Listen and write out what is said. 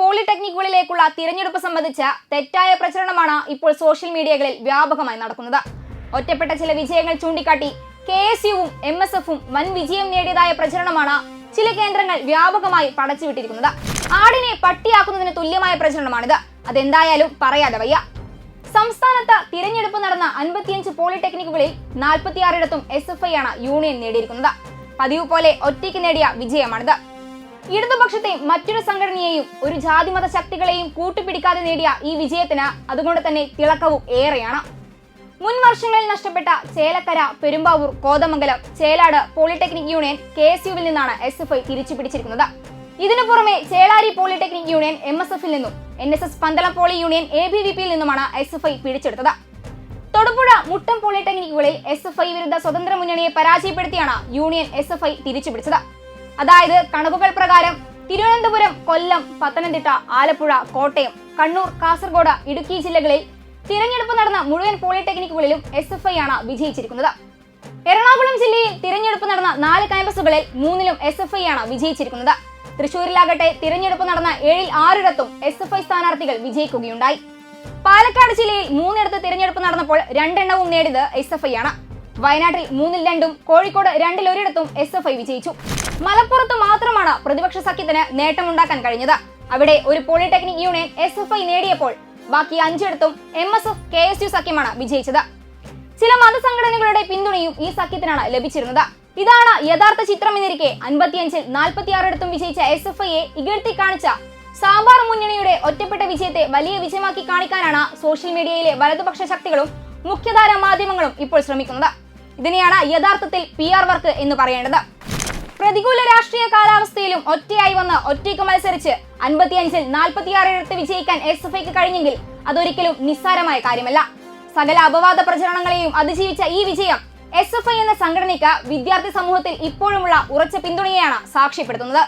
നടക്കാനിരിക്കുന്ന തിരഞ്ഞെടുപ്പ് സംബന്ധിച്ച തെറ്റായ പ്രചരണമാണ് ഇപ്പോൾ സോഷ്യൽ മീഡിയകളിൽ വ്യാപകമായി നടക്കുന്നത്. ഒറ്റപ്പെട്ട ചില വിജയങ്ങൾ ചൂണ്ടിക്കാട്ടി കെ എസ് യുവും എം എസ് എഫും വൻ വിജയം നേടിയതായ പ്രചരണമാണ് ചില കേന്ദ്രങ്ങൾ വ്യാപകമായി പടച്ചുവിട്ടിരിക്കുന്നത്. ആടിനെ പട്ടിയാക്കുന്നതിന് തുല്യമായ പ്രചരണമാണിത്. അതെന്തായാലും പറയാതെ വയ്യ. സംസ്ഥാനത്ത് തിരഞ്ഞെടുപ്പ് നടന്ന അൻപത്തിയഞ്ച് പോളിടെക്നിക്കുകളിൽ നാൽപ്പത്തിയാറിടത്തും എസ് എഫ് ഐ ആണ് യൂണിയൻ നേടിയിരിക്കുന്നത്. പതിവ് പോലെ ഒറ്റയ്ക്ക് നേടിയ വിജയമാണിത്. ഇടതുപക്ഷത്തെ മറ്റൊരു സംഘടനയെയും ഒരു ജാതിമത ശക്തികളെയും കൂട്ടുപിടിക്കാതെ നേടിയ ഈ വിജയത്തിന് അതുകൊണ്ട് തന്നെ തിളക്കവും ഏറെയാണ്. മുൻ വർഷങ്ങളിൽ നഷ്ടപ്പെട്ട Chelakkara Perumbavoor Kothamangalam Chelad polytechnic union K S യുവിൽ നിന്നാണ് എസ് എഫ് ഐ തിരിച്ചു പിടിച്ചിരിക്കുന്നത് ഇതിനു പുറമെ Chelari polytechnic union M S എഫിൽ നിന്നും N S S Pandalam poly union A B V പിയിൽ നിന്നുമാണ് എസ് എഫ് ഐ പിടിച്ചെടുത്തത്. തൊടുപുഴ മുട്ടം പോളിടെക്നിക്കുകളിൽ എസ് എഫ് ഐ വിരുദ്ധ സ്വതന്ത്ര മുന്നണിയെ പരാജയപ്പെടുത്തിയാണ് യൂണിയൻ എസ് എഫ് ഐ തിരിച്ചുപിടിച്ചത്. അതായത് കണക്കുകൾ പ്രകാരം തിരുവനന്തപുരം കൊല്ലം പത്തനംതിട്ട ആലപ്പുഴ കോട്ടയം കണ്ണൂർ കാസർഗോഡ് ഇടുക്കി ജില്ലകളിൽ തിരഞ്ഞെടുപ്പ് നടന്ന മുഴുവൻ പോളിടെക്നിക്കുകളിലും എസ് എഫ് ഐ ആണ് വിജയിച്ചിരിക്കുന്നത്. എറണാകുളം ജില്ലയിൽ തിരഞ്ഞെടുപ്പ് നടന്ന നാല് ക്യാമ്പസുകളിൽ മൂന്നിലും എസ് എഫ് ഐ ആണ് വിജയിച്ചിരിക്കുന്നത്. തൃശൂരിലാകട്ടെ തിരഞ്ഞെടുപ്പ് നടന്ന ഏഴിൽ ആറിടത്തും എസ് എഫ് ഐ സ്ഥാനാർത്ഥികൾ വിജയിക്കുകയുണ്ടായി. പാലക്കാട് ജില്ലയിൽ മൂന്നിടത്ത് തിരഞ്ഞെടുപ്പ് നടന്നപ്പോൾ രണ്ടെണ്ണവും നേടിയത് എസ് എഫ് ഐ ആണ്. വയനാട്ടിൽ മൂന്നിൽ രണ്ടും കോഴിക്കോട് രണ്ടിൽ ഒരിടത്തും എസ് എഫ് ഐ വിജയിച്ചു. മലപ്പുറത്ത് മാത്രമാണ് പ്രതിപക്ഷ സഖ്യത്തിന് നേട്ടമുണ്ടാക്കാൻ കഴിഞ്ഞത്. അവിടെ ഒരു polytechnic union S F I നേടിയപ്പോൾ ബാക്കി അഞ്ചിടത്തും M S F K S U സഖ്യമാണ് വിജയിച്ചത്. ചില മതസംഘടനകളുടെ പിന്തുണയും ഈ സഖ്യത്തിനാണ് ലഭിച്ചിരുന്നത്. ഇതാണ് യഥാർത്ഥ ചിത്രം എന്നിരിക്കെ അൻപത്തിയഞ്ചിൽ നാൽപ്പത്തിയാറിടത്തും വിജയിച്ച എസ് എഫ് ഐയെ ഇകഴ്ത്തി കാണിച്ച സാമ്പാർ മുന്നണിയുടെ ഒറ്റപ്പെട്ട വിജയത്തെ വലിയ വിജയമാക്കി കാണിക്കാനാണ് സോഷ്യൽ മീഡിയയിലെ വലതുപക്ഷ ശക്തികളും മുഖ്യധാര മാധ്യമങ്ങളും ഇപ്പോൾ ശ്രമിക്കുന്നത്. ഇതിനെയാണ് യഥാർത്ഥത്തിൽ പി ആർ വർക്ക് എന്ന് പറയേണ്ടത്. പ്രതികൂല രാഷ്ട്രീയ കാലാവസ്ഥയിലും ഒറ്റയായി വന്ന് ഒറ്റയ്ക്ക് മത്സരിച്ച് അൻപത്തിയഞ്ചിൽ നാൽപ്പത്തിയാറിടത്ത് വിജയിക്കാൻ എസ് എഫ് ഐക്ക് കഴിഞ്ഞെങ്കിൽ അതൊരിക്കലും നിസ്സാരമായ കാര്യമല്ല. സകല അപവാദ പ്രചരണങ്ങളെയും അതിജീവിച്ച ഈ വിജയം എസ് എഫ് ഐ എന്ന സംഘടനയ്ക്ക് വിദ്യാർത്ഥി സമൂഹത്തിൽ ഇപ്പോഴുമുള്ള ഉറച്ച പിന്തുണയെയാണ് സാക്ഷ്യപ്പെടുത്തുന്നത്.